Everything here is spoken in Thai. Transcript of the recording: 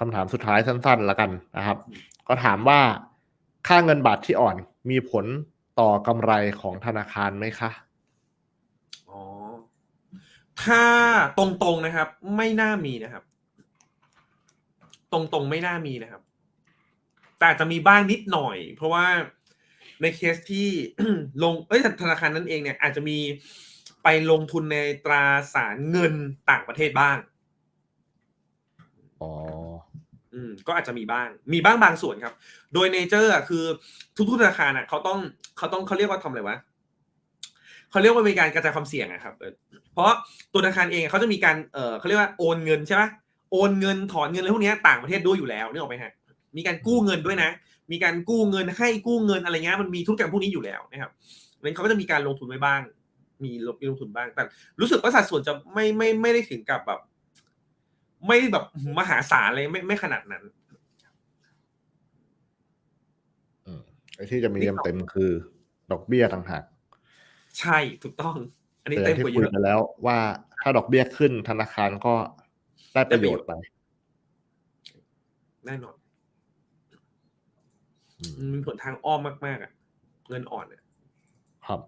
คำถามสุดท้ายสั้นๆแล้วกันนะครับ ก็ถามว่าค่าเงินบาทที่อ่อนมีผลต่อกำไรของธนาคารไหมคะอ๋อถ้าตรงๆนะครับ ไม่น่ามีนะครับ ตรงๆไม่น่ามีนะครับ แต่จจะมีบ้างนิดหน่อย เพราะว่าในเคสที่ลงเอ้ยธนาคารนั้นเองเนี่ยอาจจะมีไปลงทุนในตราสารเงินต่างประเทศบ้าง อ๋ออืมก็อาจจะมีบ้าง มีบ้างบางส่วนครับ โดยเนเจอร์อะคือทุกๆธนาคารอะเขาต้องเขาต้องเขาเรียกว่าทำอะไรวะเขาเรียกว่ามีการกระจายความเสี่ยงอะครับ เพราะตัวธนาคารเองเขาจะมีการเออเขาเรียกว่าโอนเงินใช่ไหมโอนเงินถอนเงินอะไรพวกนี้ต่างประเทศด้วยอยู่แล้วนึกออกไหมฮะ มีการกู้เงินด้วยนะ มีการกู้เงินให้กู้เงินอะไรเงี้ยมันมีธุรกรรมพวกนี้อยู่แล้วนะครับนั้นเขาก็จะมีการลงทุนไว้บ้าง มีลงมีลงทุนบ้าง แต่รู้สึกว่าสัดส่วนจะไม่ไม่ไม่ได้ถึงกับแบบ ไม่ได้แบบมหาศาลเลยไม่ไม่ขนาดนั้นอืมไอ้ที่จะมีเต็มๆคือ ดอกเบี้ยต่างหากใช่ถูกต้อง อันนี้แต่อเต็ย่ามงที่กว่าเยคุยอะไปแล้ว ว่าถ้าดอกเบี้ยขึ้นธนาคารก็ได้ประโยชน์ไปแน่นอนอืมมันมีผลทางอ้อมมาก ๆ อะ เงินอ่อนเนี่ยครับ